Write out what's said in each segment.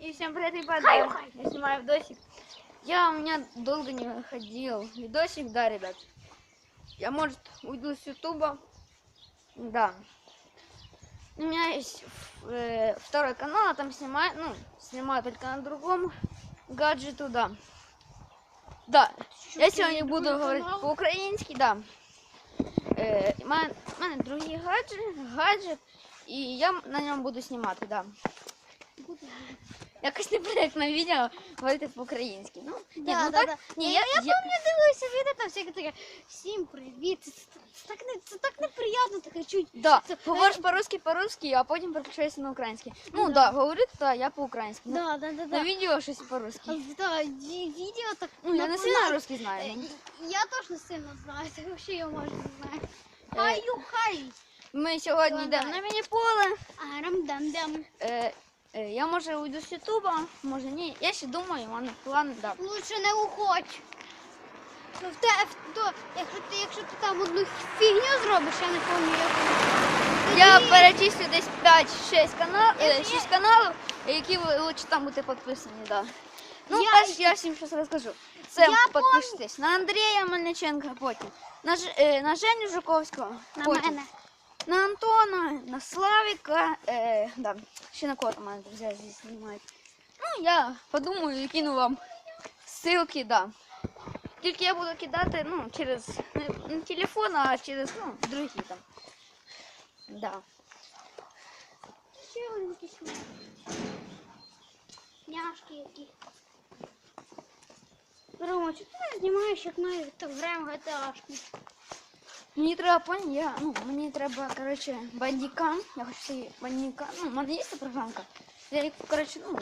И всем привет, ребята! Я снимаю видосик. Я у меня долго не выходил. Видосик, да, ребят. Я, может, уйду с ютуба. Да. У меня есть э, второй канал, а там снимаю, ну, снимаю только на другом гаджету, да. Да, я сегодня буду говорить по-українськи, да. Е, у мене, у мене другий гаджет, гаджет, і я на ньому буду знімати, да. Якось не проєктне відео говорити по-українськи. Ну, ні, Да, ну да, так, да. ні, я, я, я, я, помню, дивився відео, там всяке таке. Всім привіт. Це, це, це так не це так неприємно, таке чуть. да, Це- говориш по-русски, по-русски, а потім переключаєшся на український. Ну, Да. да, говорю, то я по-українськи. Ну, Да, да, да, На да. відео щось по-русски. А, Да, ві- відео так. Ну, я не на- сильно на- русский знаю. Е, ну. Я теж не сильно знаю, це взагалі я може не знаю. Е, Хаю, хай. Ми сьогодні Давай. йдемо на міні-поле. Арам дам дам. Е, е, Я може уйду з ютуба, може ні. Я ще думаю, у мене план, да. Лучше не уходь. Ну, В те, в то, якщо ти, якщо ти там одну фігню зробиш, я не пам'ятаю. Я перечислю десь 5-6 канал, Я- е, я- 6 каналів, які ви лучше там бути підписані, да. Ну, Я- перш я всім щось розкажу. Це Я підпишитесь на Андрія Мельниченка потім, на, Ж- е, на Женю Жуковського, На потім, мене. на Антона, на Славіка, е, да, ще на кого там мене друзі здесь знімають. Ну, я подумаю і кину вам ссылки, да. Тільки я буду кидати, ну, через не, не телефон, а через, ну, другі там. Да. Ще один якийсь. Няшки які. Рома, чи ти не знімаєш, як ми так граємо GTA-шку? Мені треба поняти, я, ну, мені треба, коротше, бандікам. Я хочу собі бандікам. Ну, в мене є ця програмка. Я їх, коротше, ну,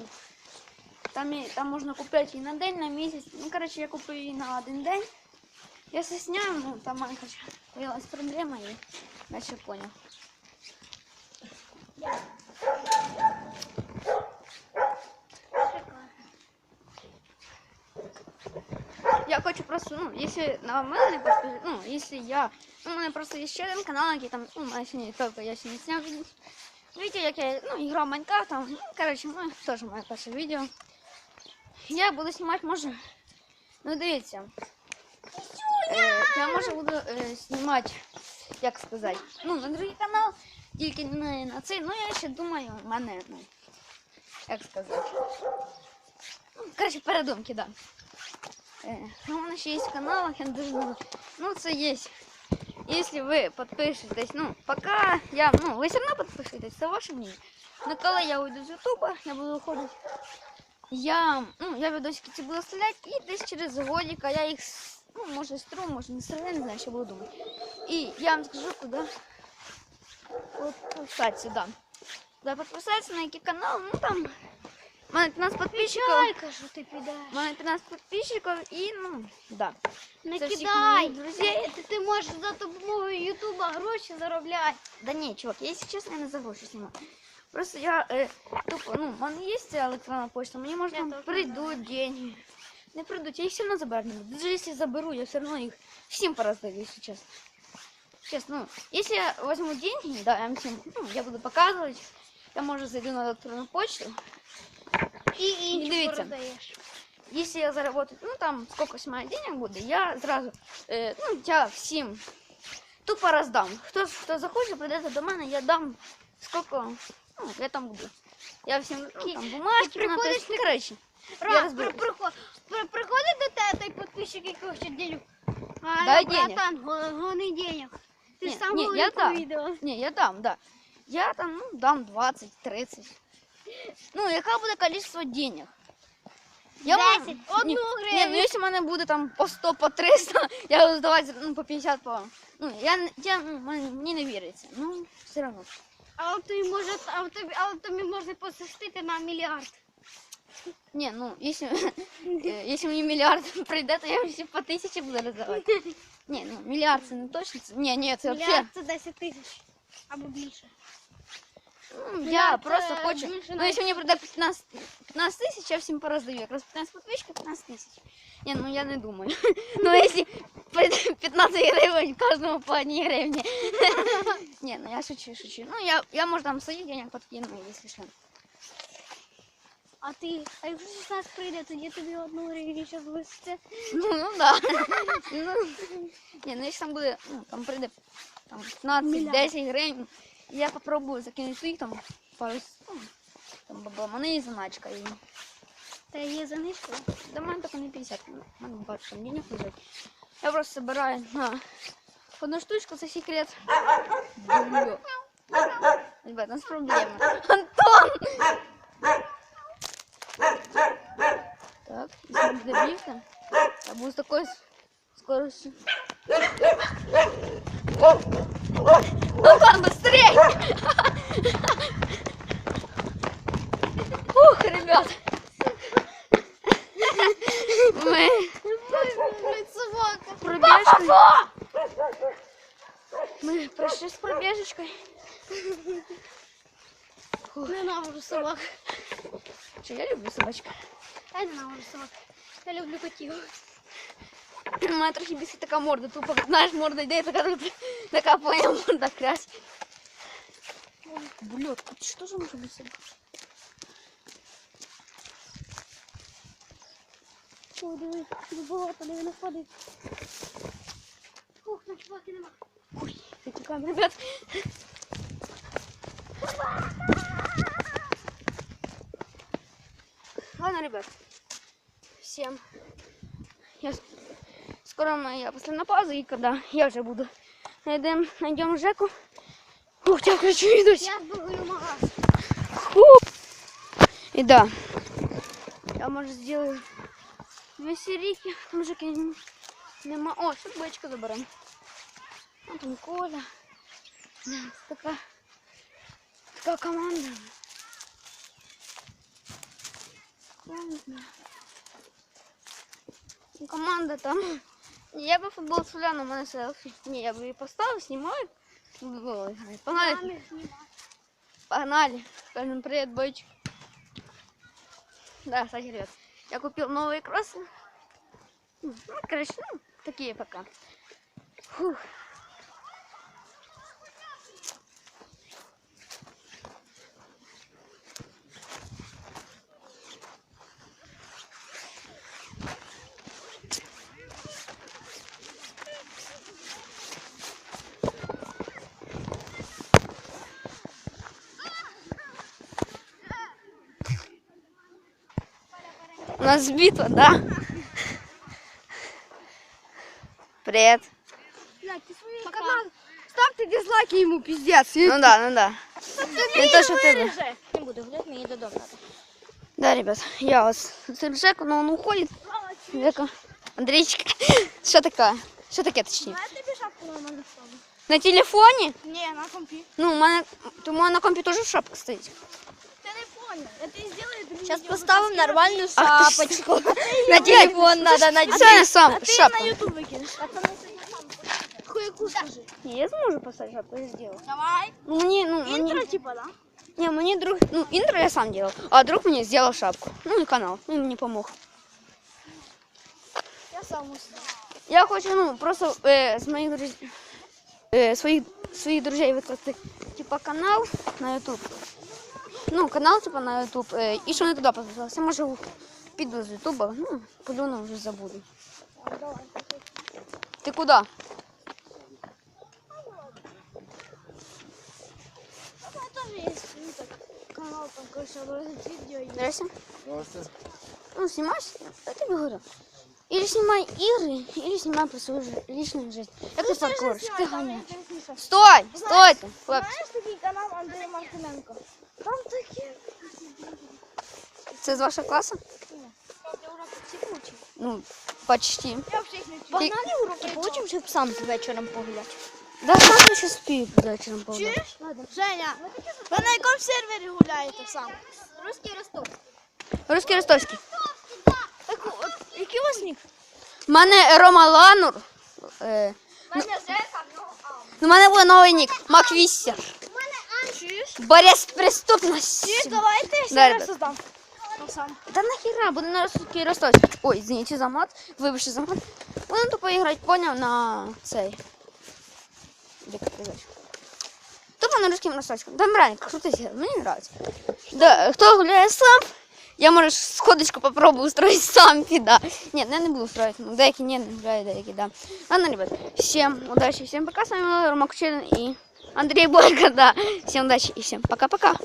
там, є- там можна купляти і на день, на місяць. Ну, коротше, я куплю її на один день. Я все сняю, ну, там в мене, коротше, появилась проблема і дальше понял. Я хочу просто, ну, если на мене не подпишуть, ну, если я, ну, у мене просто є ще один канал, який там, ну, у мене ще не тільки, я ще не зняв відео. Видите, як я, ну, грав в Майнкрафт, там, ну, короче, ну, теж моє перше відео. Я буду знімати, може, ну, дивіться. Е, я, може, буду е, знімати, як сказати, ну, на другий канал, тільки не на цей, ну, я ще думаю, в мене, ну, як сказати. Ну, короче, передумки, да. Э, ну, у мене ще є канал, я дуже люблю. Ну, це є. Якщо ви підпишетесь, ну, пока я, ну, ви все одно підпишетесь, це ваше мнение. Но коли я уйду з Ютуба, я буду виходити. Я, ну, я відосики ці буду стріляти, і десь через годика я їх, с- ну, може стру, може не стріляю, не знаю, що буду думати. І я вам скажу, куди підписатися, сюди. Куди підписатися, на який канал, ну, там, у мене 15 підписчиків. Кайка, що ти підеш. У мене 13 підписчиків і, ну, да. Не Це всіх кидай. моїх друзей. Ти, ти можеш за допомогою Ютуба гроші заробляти. Да ні, чувак, я, якщо чесно, я не за гроші знімаю. Просто я э, тупо, ну, в мене є ця електронна почта, мені може Я там теж прийдуть деньги. Не прийдуть, я їх все одно заберу. не буду. Даже якщо заберу, я все одно їх всім пороздаю, якщо чесно. Чесно, ну, если я возьму деньги, да, я им всем, ну, я буду показывать, я, может, зайду на электронную почту, І інші дивіться. роздаєш. Если я заработаю, ну там сколько с моих денег буде, я сразу, э, ну я всім тупо роздам. Хто, хто захоче, прийде до мене, я дам сколько, ну я там буду. Я всім ну, там бумажки, ти приходиш, напишу. Ну, короче, я Ра, при, розберусь. приход, при, приходить до тебе той підписчик, який хоче денег. А, Дай ну, денег. братан, го- гони денег. Ти Ні, ж сам ні, говорив я по дам. відео. Не, я дам, да. Я там, ну, дам 20-30. Ну, яке буде количество денег? Я вам- 10, одну Ні, гривню. Ні, ну якщо в мене буде там по 100, по 300, я буду здавати ну, по 50, по... Ну, я, не- я, ну, мені мені не віриться. Ну, все одно. А от тобі може, а от тобі, а от тобі можна посистити на мільярд. Ні, ну, якщо, е, якщо мені мільярд прийде, то я всі по тисячі буду роздавати. Ні, ну, мільярд це не точно. Це, ні, ні, це Мільярд взагалі. це 10 тисяч. Або більше. Ну, я мільярд просто це хочу. більше Ну, навіть. якщо мені прийде 15, 15 тисяч, я всім пороздаю. Якраз 15 підписчиків, 15 тисяч. Ні, ну я не думаю. Ну, якщо прийде 15 гривень, кожному по одній гривні. Ні, ну я шучу, шучу. Ну, я, я може там свої денег подкину, якщо що. А ти, а якщо 16 прийде, тоді тобі одну гривню ще залишиться. Ну, ну да. ну, ні, ну якщо там буде, ну, там прийде там, 15, 10 гривень, я попробую закинути їх там пару, с- ну, там бабламани і заначка. І... Та є занишка. Да в мене тільки не 50, в мене багато там денег лежить. Я просто собираю на одну штучку, це секрет. Бля. Ребят, у нас проблема. Антон! Так, если буде бігти, я буду з такою с- скоростю. Антон, быстрее! Ух, ребят! Мы пробежкой. Мы прошли с пробежечкой. Ненавижу собак. Че, я люблю собачку. Я ненавижу собак. Я люблю котів. У мене трохи бісить така морда, тупо, знаєш, морда йде, така тут, така поняла морда крась. Блядь, тут що ж може бути собака? О, диви, тут багато, диви, не ходить. Ух, там собаки нема. Ой, затікаємо, ребят. Ладно, ребят. Всем. Я... Скоро моя последняя пауза, и когда я уже буду найдем, найдем Жеку. Ух, я хочу идуть. Я збегаю магаз. И да, я может сделаю веселики, там же кинь- нема. О, тут бочка заберем. А там Коля. Да, така, така команда. Команда. Команда там. Я бы футбол с Уляном, у мене селфі. Не, я бы її поставив, знімаю. Буду грати. Погнали. Мамі знімай. Погнали. Скажем привет, бойчик. Да, кстати, ребят, я купил новые кроссы. Ну, короче, ну, такие пока. Фух. У нас битва, да? Привет. Пока. Ставте дизлайки ему, пиздец. Ну да, ну да. Не то, що тебе. Не буду гуляти, мені додому треба. Да, ребят, я вас с Жеку, но он уходит. Жека. Андрейчик. Что такое? Что таке точнее? Я тобі шапку на мене ставлю. На телефоне? Ні, на компі. Ну, у мене, то у мене на компі теж шапка стоїть. Ти не понял. Это сделаю другим Сейчас видео. поставим нормальную Ах ты ж- шапочку. На телефон надо надеть. Це я сам А ти шапка. на ютуб викинеш. А це Хуяку скажи. Ні, я зможу поставити шапку, я зроблю. Давай. Ну, мені, ну, Інтро, мені, типа, да? не, мені друг, ну, інтро я сам делал, а друг мені зробив шапку. Ну, і канал, він мені помог. Я сам узнал. Я хочу, ну, просто е, з моїх друзів, е, своїх, своїх друзей викласти, типа, канал на YouTube. Ну, канал, типа, на YouTube. Е, і що вони туди підписалися. Може, піду з Ютуба, ну, подумаю, вже забуду. Давай. Ти куди? У меня тоже есть ну, так, канал, там, короче, образец видео есть. Здрасте. Ну, снимай, я тебе говорю. Или снимай игры, или снимай про свою жи- личную жизнь. Як ти так говориш? Ти ганяєш. Стой! Стой ти, хлопці. Знаешь такий канал Андрія Мартиненко? Там такі... Це з вашого класу? Я уроки всі получив. Ну, почти. Я не. Погнали уроки, получим, щоб сам вечором погуляти. Да, сам ще спію вечором погуляти. Чуєш? Женя, ви на якому сервері гуляєте сам? Русский Ростов. Русський ростовський. Так, от, який у вас нік? У мене Рома Ланур. Е, Мене Жека, ну, а. ну, у мене буде новий нік. Маквістер. У мене Чуєш? Борець з преступністю. Чуєш, давайте я Да, сервер ребят. создам. Ну, сам. Да нахера, буду на русский ростовський. Ой, извините за мат. Вибачте за мат. Буду тупо іграти, поняв, на цей. Де як сказати? Тупо на русским ростовським. Да, реально, крутий серіал, мені нравится. Да, хто гуляє сам, Я, може, сходочку попробую устроить сам, да. Нет, ну, я не буду устроить. Ну, деякі не, не деякі, да. Ладно, ребят, всем удачи, всем пока. С вами был Рома Кучерин и Андрей Бойко, да. Всем удачи и всем пока-пока.